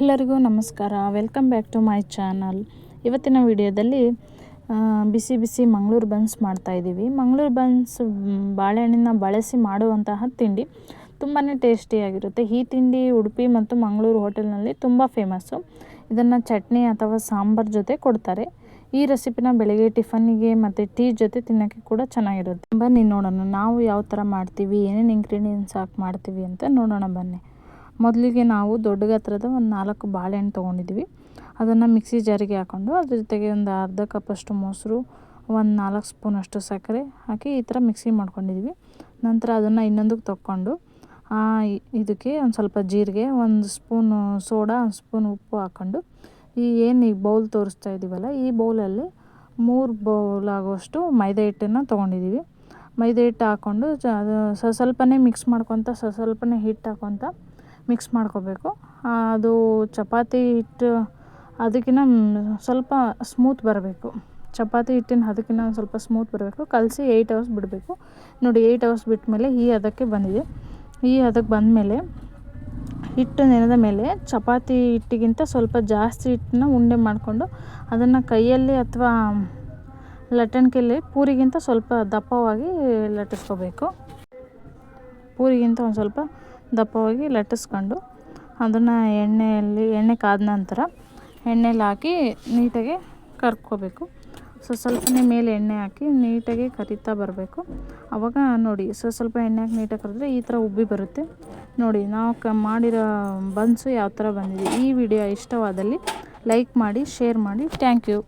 ಎಲ್ಲರಿಗೂ ನಮಸ್ಕಾರ. Welcome back to my channel ಇವತ್ತಿನ ವಿಡಿಯೋದಲ್ಲಿ ಬಿಸಿ ಬಿಸಿ ಮಂಗಳೂರು ಬನ್ಸ್ ಮಾಡ್ತಾಯಿದ್ದೀವಿ ಮಂಗಳೂರು ಬನ್ಸ್ ಬಾಳೆಹಣ್ಣಿನ ಬಳಸಿ ಮಾಡುವಂತಹ ತಿಂಡಿ ತುಂಬಾ ಟೇಸ್ಟಿಯಾಗಿರುತ್ತೆ ಈ ತಿಂಡಿ ಉಡುಪಿ ಮತ್ತು ಮಂಗಳೂರು ಹೋಟೆಲ್ನಲ್ಲಿ ತುಂಬ ಫೇಮಸ್ಸು ಇದನ್ನು ಚಟ್ನಿ ಅಥವಾ ಸಾಂಬಾರ್ ಜೊತೆ ಕೊಡ್ತಾರೆ. ಈ ರೆಸಿಪಿನ ಬೆಳಗ್ಗೆ ಟಿಫನ್ನಿಗೆ ಮತ್ತು ಟೀ ಜೊತೆ ತಿನ್ನೋಕ್ಕೆ ಕೂಡ ಚೆನ್ನಾಗಿರುತ್ತೆ. ಬನ್ನಿ ನೋಡೋಣ. ನಾವು ಯಾವ ಥರ ಮಾಡ್ತೀವಿ, ಏನೇನು ಇಂಗ್ರೀಡಿಯೆಂಟ್ಸ್ ಹಾಕಿ ಮಾಡ್ತೀವಿ ಅಂತ ನೋಡೋಣ ಬನ್ನಿ. ಮೊದಲಿಗೆ ನಾವು ದೊಡ್ಡ ಗಾತ್ರದ ಒಂದು ನಾಲ್ಕು ಬಾಳೆಹಣ್ಣು ತೊಗೊಂಡಿದ್ವಿ ಅದನ್ನು ಮಿಕ್ಸಿ ಜಾರಿಗೆ ಹಾಕ್ಕೊಂಡು ಅದ್ರ ಜೊತೆಗೆ ಒಂದು ಅರ್ಧ ಕಪ್ಪಷ್ಟು ಮೊಸರು ಒಂದು ನಾಲ್ಕು ಸ್ಪೂನಷ್ಟು ಸಕ್ಕರೆ ಹಾಕಿ ಈ ಥರ ಮಿಕ್ಸಿ ಮಾಡ್ಕೊಂಡಿದ್ವಿ ನಂತರ ಅದನ್ನು ಇನ್ನೊಂದಕ್ಕೆ ಆ, ಇದಕ್ಕೆ ಒಂದು ಸ್ವಲ್ಪ ಜೀರಿಗೆ ಒಂದು ಸ್ಪೂನು ಸೋಡಾ ಒಂದು ಸ್ಪೂನ್ ಉಪ್ಪು ಹಾಕ್ಕೊಂಡು ಈ ಏನು ಈ ಬೌಲ್ ತೋರಿಸ್ತಾ ಇದ್ದೀವಲ್ಲ ಈ ಬೌಲಲ್ಲಿ ಮೂರು ಬೌಲ್ ಆಗುವಷ್ಟು ಮೈದಾ ಹಿಟ್ಟನ್ನು ತೊಗೊಂಡಿದ್ದೀವಿ. ಮೈದಾ ಹಿಟ್ಟು ಹಾಕ್ಕೊಂಡು ಅದು ಸ ಸ್ವಲ್ಪನೇ ಮಿಕ್ಸ್ ಮಾಡ್ಕೊತ ಸ್ವಲ್ಪ ಸ್ವಲ್ಪನೇ ಹಿಟ್ಟು ಹಾಕ್ಕೊತ ಮಿಕ್ಸ್ ಮಾಡ್ಕೋಬೇಕು. ಅದು ಚಪಾತಿ ಹಿಟ್ಟು ಅದಕ್ಕಿಂತ ಸ್ವಲ್ಪ ಸ್ಮೂತ್ ಬರಬೇಕು. ಚಪಾತಿ ಹಿಟ್ಟಿನ ಅದಕ್ಕಿಂತ ಒಂದು ಸ್ವಲ್ಪ ಸ್ಮೂತ್ ಬರಬೇಕು. ಕಲಸಿ ಏಯ್ಟ್ ಅವರ್ಸ್ ಬಿಡಬೇಕು. ನೋಡಿ, ಏಯ್ಟ್ ಅವರ್ಸ್ ಬಿಟ್ಟ ಮೇಲೆ ಈ ಹದಕ್ಕೆ ಬಂದಿದೆ. ಈ ಹದಕ್ಕೆ ಬಂದಮೇಲೆ ಹಿಟ್ಟು ನೆನೆದ ಮೇಲೆ ಚಪಾತಿ ಹಿಟ್ಟಿಗಿಂತ ಸ್ವಲ್ಪ ಜಾಸ್ತಿ ಹಿಟ್ಟನ್ನ ಉಂಡೆ ಮಾಡಿಕೊಂಡು ಅದನ್ನು ಕೈಯಲ್ಲಿ ಅಥವಾ ಲಟ್ಟಣಿಕೆಯಲ್ಲಿ ಪೂರಿಗಿಂತ ಸ್ವಲ್ಪ ದಪ್ಪವಾಗಿ ಲಟ್ಟಿಸ್ಕೋಬೇಕು. ಪೂರಿಗಿಂತ ಒಂದು ಸ್ವಲ್ಪ ದಪ್ಪವಾಗಿ ಲಟ್ಟಿಸ್ಕೊಂಡು ಅದನ್ನು ಎಣ್ಣೆಯಲ್ಲಿ, ಎಣ್ಣೆ ಕಾದ ನಂತರ ಎಣ್ಣೆಲಿ ಹಾಕಿ ನೀಟಾಗಿ ಕರ್ಕೋಬೇಕು. ಸೊ ಸ್ವಲ್ಪನೇ ಮೇಲೆ ಎಣ್ಣೆ ಹಾಕಿ ನೀಟಾಗಿ ಕರಿತಾ ಬರಬೇಕು. ಆವಾಗ ನೋಡಿ, ಸೊ, ಸ್ವಲ್ಪ ಎಣ್ಣೆ ಹಾಕಿ ನೀಟಾಗಿ ಕರೆದ್ರೆ ಈ ಥರ ಉಬ್ಬಿ ಬರುತ್ತೆ. ನೋಡಿ, ನಾವು ಕ ಮಾಡಿರೋ ಬನ್ಸು ಯಾವ ಥರ ಬಂದಿದೆ ಈ ವಿಡಿಯೋ ಇಷ್ಟವಾದಲ್ಲಿ ಲೈಕ್ ಮಾಡಿ, ಶೇರ್ ಮಾಡಿ. Thank you.